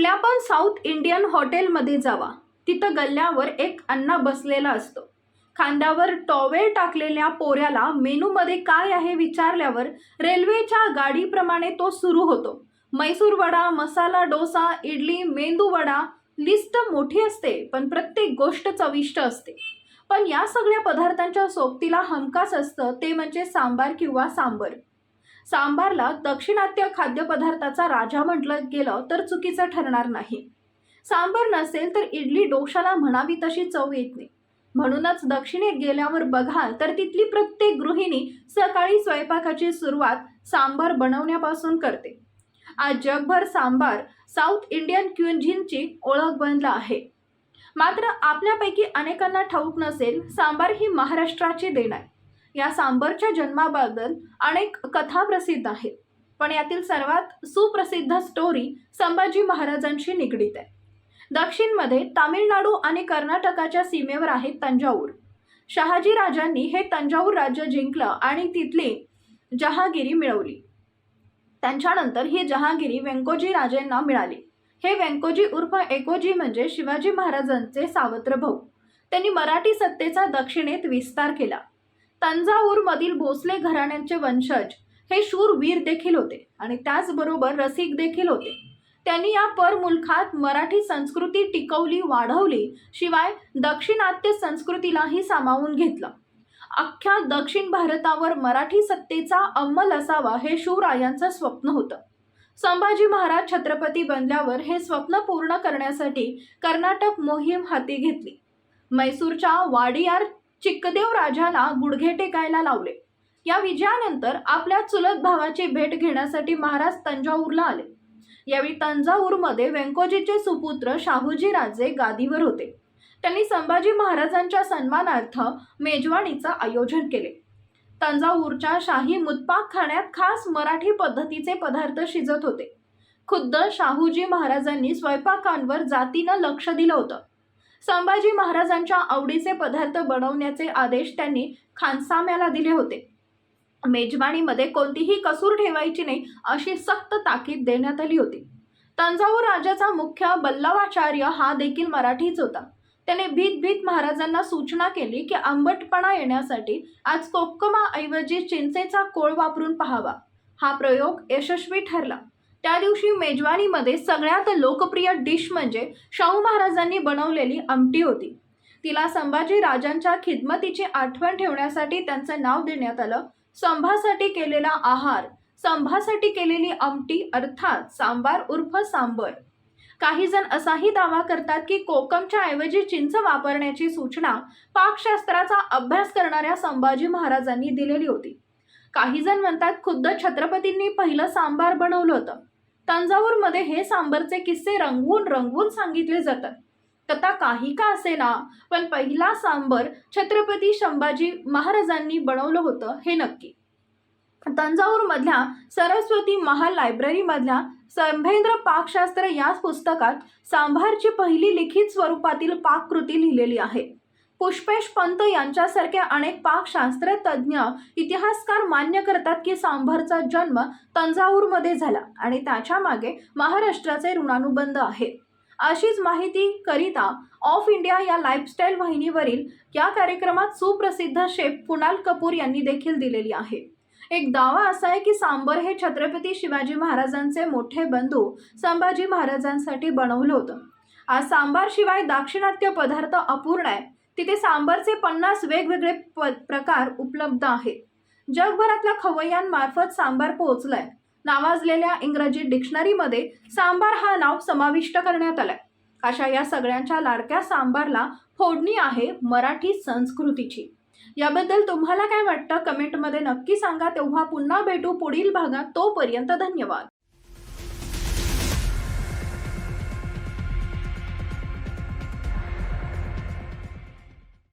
कुठल्या पण south Indian हॉटेलमध्ये जावा. तिथं गल्ल्यावर एक अण्णा बसलेला असतो. खांद्यावर टॉवेल टाकलेल्या पोऱ्याला मेनूमध्ये काय आहे विचारल्यावर रेल्वेच्या गाडीप्रमाणे तो सुरू होतो. मैसूर वडा मसाला डोसा इडली मेंदू वडा लिस्ट मोठी असते पण प्रत्येक गोष्ट चविष्ट असते. पण या सगळ्या पदार्थांच्या सोबतीला हमखास असतं ते म्हणजे सांबार किंवा सांबर. सांबारला दक्षिणात्य खाद्यपदार्थाचा राजा म्हटलं गेलं तर चुकीचं ठरणार नाही. सांबार नसेल तर इडली डोशाला म्हणावी तशी चव येत नाही. म्हणूनच दक्षिणेत गेल्यावर बघाल तर तिथली प्रत्येक गृहिणी सकाळी स्वयंपाकाची सुरुवात सांबार बनवण्यापासून करते. आज जगभर सांबार साऊथ इंडियन क्युझिनची ओळख बनला आहे. मात्र आपल्यापैकी अनेकांना ठाऊक नसेल सांबार ही महाराष्ट्राची देण आहे. या सांबरच्या जन्माबद्दल अनेक कथा प्रसिद्ध आहेत. पण यातील सर्वात सुप्रसिद्ध स्टोरी संभाजी महाराजांशी निगडीत आहे. दक्षिणमध्ये तामिळनाडू आणि कर्नाटकाच्या सीमेवर आहे तंजाऊर शहाजी राजांनी हे तंजाऊर राज्य जिंकलं आणि तिथली जहागिरी मिळवली. त्यांच्यानंतर ही जहागिरी व्यंकोजी राजेंना मिळाली. हे व्यंकोजी उर्फ एकोजी म्हणजे शिवाजी महाराजांचे सावत्र भाऊ त्यांनी मराठी सत्तेचा दक्षिणेत विस्तार केला. तंजाऊरमधील भोसले घराण्यांचे वंशज हे शूर वीर देखील होते आणि त्याचबरोबर रसिक देखील होते. त्यांनी या परमुलखात मराठी संस्कृती टिकवली वाढवली शिवाय दक्षिणात्य संस्कृतीलाही सामावून घेतलं. अख्ख्या दक्षिण भारतावर मराठी सत्तेचा अंमल असावा हे शिवरायांचं स्वप्न होतं. संभाजी महाराज छत्रपती बनल्यावर हे स्वप्न पूर्ण करण्यासाठी कर्नाटक मोहीम हाती घेतली. मैसूरच्या वाडियार चिक्कदेव राजाला गुडघे टेकायला लावले. या विजयानंतर आपल्या चुलत भावाची भेट घेण्यासाठी महाराज तंजाऊरला आले. यावेळी तंजाऊरमध्ये व्यंकोजीचे सुपुत्र शाहूजी राजे गादीवर होते. त्यांनी संभाजी महाराजांच्या सन्मानार्थ मेजवानीचं आयोजन केले. तंजाऊरच्या शाही मुतपाक खाण्यात खास मराठी पद्धतीचे पदार्थ शिजत होते. खुद्द शाहूजी महाराजांनी स्वयंपाकांवर जातीनं लक्ष दिलं होतं. संभाजी महाराजांच्या आवडीचे पदार्थ बनवण्याचे आदेश त्यांनी खानसाम्याला दिले होते. मेजवानीमध्ये कोणतीही कसूर ठेवायची नाही अशी सक्त ताकीद देण्यात आली होती. तंजावूर राजाचा मुख्य बल्लवाचार्य हा देखील मराठीच होता. त्याने भीत भीत महाराजांना सूचना केली की आंबटपणा येण्यासाठी आज कोक्कमाऐवजी चिंचेचा कोळ वापरून पहावा. हा प्रयोग यशस्वी ठरला. त्या दिवशी मेजवानीमध्ये सगळ्यात लोकप्रिय डिश म्हणजे शाहू महाराजांनी बनवलेली आमटी होती. तिला संभाजी राजांच्या खिदमतीची आठवण ठेवण्यासाठी त्यांचं नाव देण्यात आलं. संभासाठी केलेला आहार संभासाठी केलेली आमटी अर्थात सांबार उर्फ सांबर. काही जण असाही दावा करतात की कोकमच्या ऐवजी चिंच वापरण्याची सूचना पाकशास्त्राचा अभ्यास करणाऱ्या संभाजी महाराजांनी दिलेली होती. काही जण म्हणतात खुद्द छत्रपतींनी पहिलं सांबार बनवलं होतं. तंजावूरमध्ये हे सांबरचे किस्से रंगवून रंगवून सांगितले जातात. कथा काही का असेना पण पहिला सांबर छत्रपती संभाजी महाराजांनी बनवलं होतं हे नक्की. तंजावूरमधल्या सरस्वती महाल लायब्ररीमधल्या संभेंद्र पाकशास्त्र या पुस्तकात सांभारची पहिली लिखित स्वरूपातील पाककृती लिहिलेली आहे. पुष्पेश पंत यांच्यासारखे अनेक पाकशास्त्र तज्ज्ञ इतिहासकार मान्य करतात की सांभरचा जन्म तंजावूरमध्ये झाला आणि त्याच्यामागे महाराष्ट्राचे ऋणानुबंध आहे. अशीच माहिती करिता ऑफ इंडिया या लाईफस्टाईल वाहिनीवरील या कार्यक्रमात सुप्रसिद्ध शेफ कुणाल कपूर यांनी देखील दिलेली आहे. एक दावा असा आहे की सांबर हे छत्रपती शिवाजी महाराजांचे मोठे बंधू संभाजी महाराजांसाठी बनवलं होतं. आज सांबारशिवाय दाक्षिणात्य पदार्थ अपूर्ण आहे. तिथे सांबारचे पन्नास वेगवेगळे प प्रकार उपलब्ध आहेत. जगभरातल्या खवय्यांमार्फत सांबार पोहोचलाय. नावाजलेल्या इंग्रजी डिक्शनरीमध्ये सांबार हा नाव समाविष्ट करण्यात आलाय. अशा या सगळ्यांच्या लाडक्या सांबारला फोडणी आहे मराठी संस्कृतीची. याबद्दल तुम्हाला काय वाटतं? कमेंटमध्ये नक्की सांगा. तेव्हा पुन्हा भेटू पुढील भागात. तोपर्यंत धन्यवाद.